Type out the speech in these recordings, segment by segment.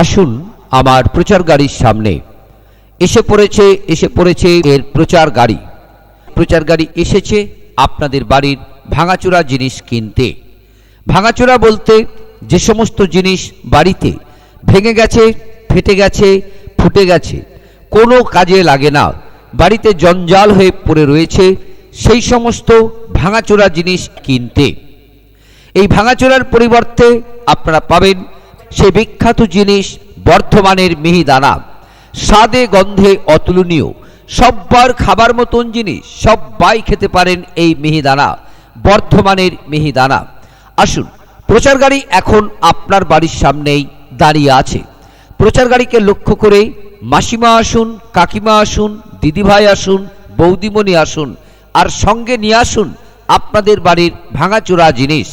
আসুন আমার প্রচার গাড়ির সামনে। এসে পড়েছে এসে পড়েছে এর প্রচার গাড়ি প্রচার গাড়ি এসেছে আপনাদের বাড়ির ভাঙাচোরা জিনিস কিনতে। ভাঙাচোরা বলতে যে সমস্ত জিনিস বাড়িতে ভেঙে গেছে, ফেটে গেছে, ফুটে গেছে, কোনো কাজে লাগে না। বাড়িতে জঞ্জাল হয়ে পড়ে রয়েছে সেই সমস্ত ভাঙাচোরা জিনিস কিনতে। এই ভাঙাচোরার পরিবর্তে আপনারা পাবেন সেই বিখ্যাত জিনিস বর্ধমানের মিহিদানা। স্বাদে, গন্ধে অতুলনীয়। সব্বার খাবার মতন জিনিস। সব্বাই খেতে পারেন এই মিহিদানা, বর্ধমানের মিহিদানা। আসুন প্রচার গাড়ি এখন আপনার বাড়ির সামনেই দাঁড়িয়ে আছে। প্রচার গাড়িকে লক্ষ্য করে মাসিমা আসুন, কাকিমা আসুন, দিদিভাই আসুন, বৌদিমণি আসুন, আর সঙ্গে নিয়ে আসুন আপনাদের বাড়ির ভাঙাচোরা জিনিস।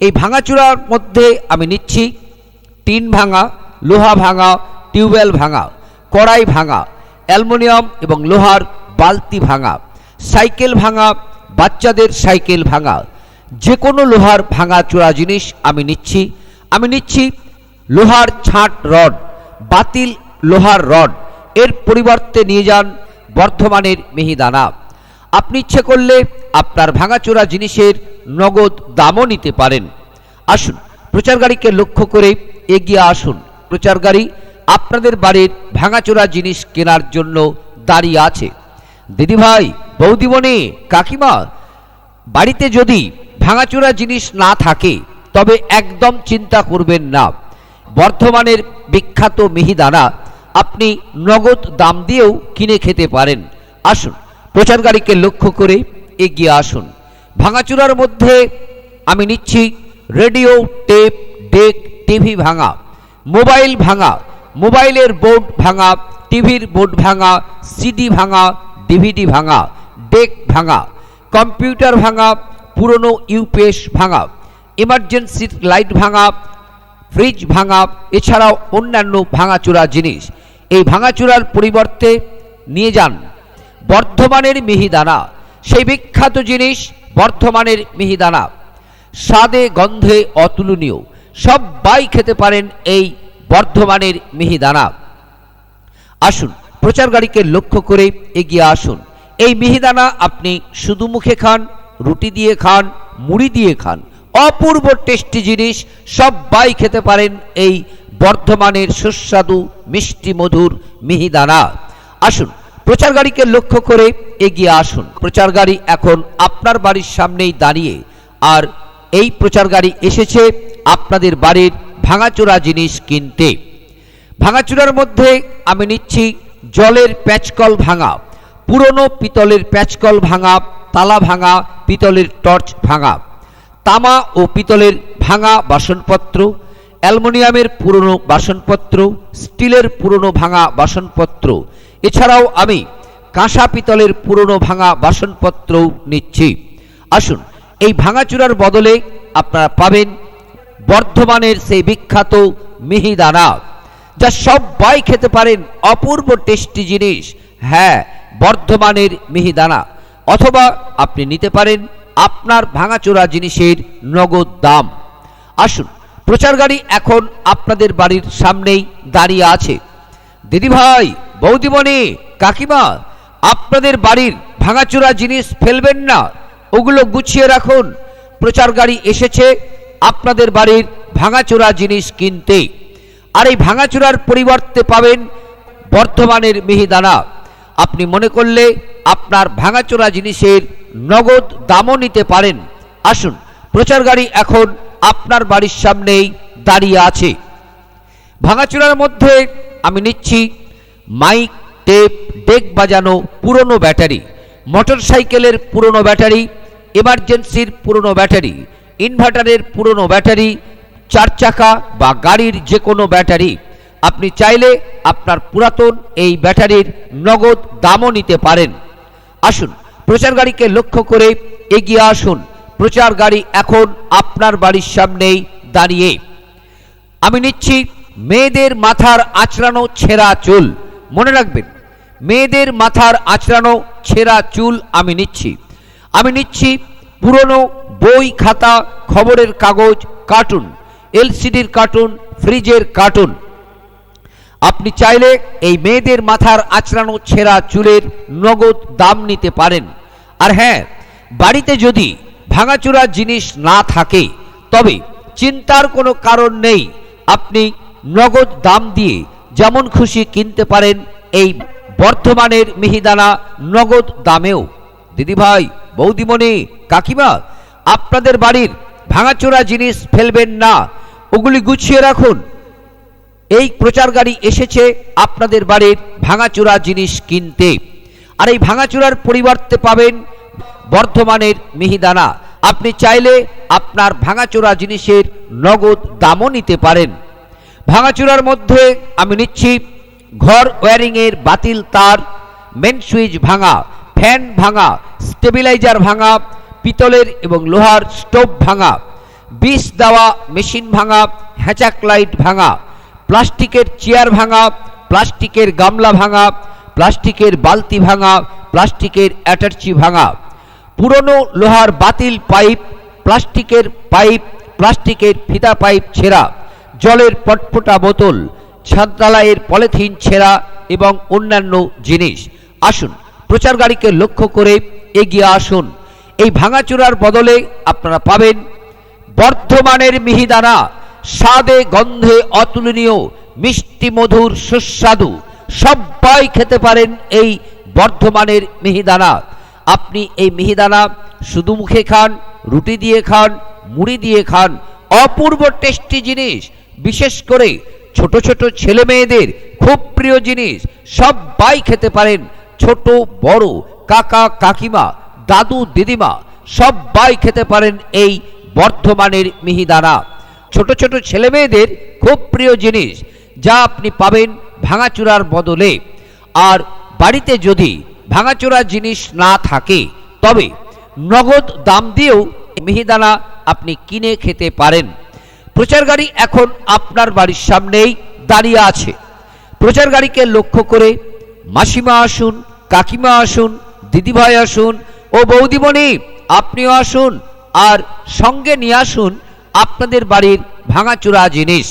এই ভাঙাচোরার মধ্যে আমি নিচ্ছি টিন ভাঙা, লোহা ভাঙা, টিউবওয়েল ভাঙা, কড়াই ভাঙা, অ্যালুমিনিয়াম এবং লোহার বালতি ভাঙা, সাইকেল ভাঙা, বাচ্চাদের সাইকেল ভাঙা যে কোনো লোহার ভাঙা চোরা জিনিস আমি নিচ্ছি। আমি নিচ্ছি লোহার ছাঁট রড, বাতিল লোহার রড। এর পরিবর্তে নিয়ে যান বর্ধমানের মিহিদানা। আপনি ইচ্ছে করলে আপনার ভাঙাচোরা জিনিসের নগদ দামও নিতে পারেন। আসুন প্রচার গাড়িকে লক্ষ্য করে এগিয়ে আসুন। প্রচার গাড়ি আপনাদের বাড়ির ভাঙাচোরা জিনিস কেনার জন্য দাঁড়িয়ে আছে। দিদিভাই, বৌদিমণি, কাকিমা, বাড়িতে যদি ভাঙাচোরা জিনিস না থাকে, তবে একদম চিন্তা করবেন না। বর্ধমানের বিখ্যাত মিহিদানা আপনি নগদ দাম দিয়েও কিনে খেতে পারেন। আসুন প্রচার গাড়িকে লক্ষ্য করে এগিয়ে আসুন। ভাঙাচোরার মধ্যে আমি নিচ্ছি রেডিও, টেপ, ডেক টিভি ভাঙা, মোবাইল ভাঙা, মোবাইলের বোর্ড ভাঙা, টিভির বোর্ড ভাঙা, সিডি ভাঙা, ডিভিডি ভাঙা, ডেক ভাঙা, কম্পিউটার ভাঙা, পুরনো ইউপিএস ভাঙা, ইমার্জেন্সি লাইট ভাঙা, ফ্রিজ ভাঙা, এছাড়াও অন্যান্য ভাঙাচোরা জিনিস। এই ভাঙাচোরার পরিবর্তে নিয়ে যান বর্ধমানের মিহিদানা। সেই বিখ্যাত জিনিস বর্ধমানের মিহিদানা। স্বাদে গন্ধে অতুলনীয়। সবাই খেতে পারেন এই বর্ধমানের মিহিদানা আসুন, প্রচার গাড়িকে লক্ষ্য করে এগিয়ে আসুন। এই মিহিদানা আপনি শুধু মুখে খান, রুটি দিয়ে খান, মুড়ি দিয়ে খান, অপূর্ব টেস্টি জিনিস সবাই খেতে পারেন এই বর্ধমানের সুস্বাদু মিষ্টি মধুর মিহিদানা আসুন, প্রচার গাড়িকে লক্ষ্য করে এগিয়ে আসুন। প্রচার গাড়ি এখন আপনার বাড়ির সামনেই দাঁড়িয়ে। আর এই প্রচার গাড়ি এসেছে আপনাদের বাড়ির ভাঙাচোরা জিনিস কিনতে। ভাঙাচোরার মধ্যে আমি নিচ্ছি জলের প্যাচকল ভাঙা, পুরনো পিতলের প্যাচকল ভাঙা, তালা ভাঙা, পিতলের টর্চ ভাঙা, তামা ও পিতলের ভাঙা বাসনপত্র, অ্যালুমিনিয়ামের পুরনো বাসনপত্র, স্টিলের পুরনো ভাঙা বাসনপত্র। এছাড়াও আমি কাঁসা পিতলের পুরনো ভাঙা বাসনপত্রও নিচ্ছি। আসুন, এই ভাঙাচুরার বদলে আপনারা পাবেন বর্ধমানের সেই বিখ্যাত মিহিদানা, যা সবাই খেতে পারেন অপূর্ব টেস্টি জিনিস। হ্যাঁ বর্ধমানের মিহিদানা। অথবা আপনি নিতে পারেন আপনার ভাঙাচোরা জিনিসের নগদ দাম। আসুন প্রচার গাড়ি এখন আপনাদের বাড়ির সামনেই দাঁড়িয়ে আছে। দিদিভাই বৌদিমণি, কাকিমা, আপনাদের বাড়ির ভাঙাচোরা জিনিস ফেলবেন না, ওগুলো গুছিয়ে রাখুন। প্রচার গাড়ি এসেছে আপনাদের বাড়ির ভাঙাচোরা জিনিস কিনতে। আর এই ভাঙাচোরার পরিবর্তে পাবেন বর্ধমানের মিহিদানা। আপনি মনে করলে আপনার ভাঙাচোরা জিনিসের নগদ দামও নিতে পারেন। আসুন, প্রচার গাড়ি এখন আপনার বাড়ির সামনেই দাঁড়িয়ে আছে। ভাঙাচোরার মধ্যে আমি নিচ্ছি মাইক, টেপ, ডেক বাজানো পুরনো ব্যাটারি মোটর সাইকেলের পুরনো ব্যাটারি, এমার্জেন্সির পুরনো ব্যাটারি ইনভার্টারের পুরনো ব্যাটারি, চার চাকা বা গাড়ির যে কোনো ব্যাটারি। আপনি চাইলে আপনার পুরাতন এই ব্যাটারির নগদ দামও নিতে পারেন। আসুন, প্রচার গাড়িকে লক্ষ্য করে এগিয়ে আসুন। প্রচার গাড়ি এখন আপনার বাড়ির সামনেই দাঁড়িয়ে। আমি নিচ্ছি মেয়েদের মাথার আঁচড়ানো ছেঁড়া চুল। মনে রাখবেন, মেয়েদের মাথার আঁচড়ানো ছেঁড়া চুল আমি নিচ্ছি। আমি নিচ্ছি পুরনো বই, খাতা, খবরের কাগজ, কার্টুন, এলসিডির কার্টুন, ফ্রিজের কার্টুন। আপনি চাইলে এই মেয়েদের মাথার আচড়ানো ছেঁড়া চুলের নগদ দাম নিতে পারেন। আর হ্যাঁ বাড়িতে যদি ভাঙাচোরা জিনিস না থাকে, তবে চিন্তার কোনো কারণ নেই, আপনি নগদ দাম দিয়ে যেমন খুশি কিনতে পারেন, এই বর্ধমানের মিহিদানা নগদ দামেও। দিদিভাই বৌদিমণি, কাকিমা, আপনাদের বাড়ির ভাঙাচোরা জিনিস ফেলবেন না, ওগুলি গুছিয়ে রাখুন। এই প্রচার গাড়ি এসেছে আপনাদের বাড়ির ভাঙাচোরা জিনিস কিনতে। আর এই ভাঙাচোরার পরিবর্তে পাবেন বর্ধমানের মিহিদানা। আপনি চাইলে আপনার ভাঙাচোরা জিনিসের নগদ দামও নিতে পারেন। ভাঙাচোরার মধ্যে আমি নিচ্ছি ঘর ওয়্যারিংয়ের বাতিল তার মেন সুইচ ভাঙা। ফ্যান ভাঙা, স্টেবিলাইজার ভাঙা, পিতলের এবং লোহার স্টোভ ভাঙা, বিষ দেওয়া মেশিন ভাঙা, হ্যাচাক লাইট ভাঙা, প্লাস্টিকের চেয়ার ভাঙা, প্লাস্টিকের গামলা ভাঙা, প্লাস্টিকের বালতি ভাঙা, প্লাস্টিকের অ্যাটার্চি ভাঙা, পুরনো লোহার বাতিল পাইপ, প্লাস্টিকের পাইপ, প্লাস্টিকের ফিতা পাইপ ছেঁড়া, জলের পটপটা বোতল ছাদডালাইয়ের পলিথিন ছেঁড়া এবং অন্যান্য জিনিস। আসুন প্রচার গাড়িকে লক্ষ্য করে এগিয়ে আসুন। এই ভাঙাচোরার বদলে আপনারা পাবেন বর্ধমানের মিহিদানা, স্বাদে গন্ধে অতুলনীয়, মিষ্টি মধুর সুস্বাদু। সবাই খেতে পারেন এই বর্ধমানের মিহিদানা। আপনি এই মিহিদানা শুধু মুখে খান, রুটি দিয়ে খান, মুড়ি দিয়ে খান, অপূর্ব টেস্টি জিনিস, বিশেষ করে ছোট ছোট ছেলে মেয়েদের খুব প্রিয় জিনিস, সবাই খেতে পারেন ছোট, বড়, কাকা, কাকিমা, দাদু, দিদিমা সবাই খেতে পারেন এই বর্ধমানের মিহিদানা। ছোট ছোট ছেলে মেয়েদের খুব প্রিয় জিনিস যা আপনি পাবেন ভাঙাচুরার বদলে। আর বাড়িতে যদি ভাঙাচোরা জিনিস না থাকে, তবে নগদ দাম দিয়েও মিহিদানা আপনি কিনে খেতে পারেন। প্রচার গাড়ি এখন আপনার বাড়ির সামনেই দাঁড়িয়ে আছে। প্রচার গাড়িকে লক্ষ্য করে মাসিমা আসুন, কাকিমা আসুন, দিদিভাই আসুন, ও বৌদিমণি, আপনিও আসুন, আর সঙ্গে নিয়ে আসুন আপনাদের বাড়ির ভাঙাচুরা জিনিস।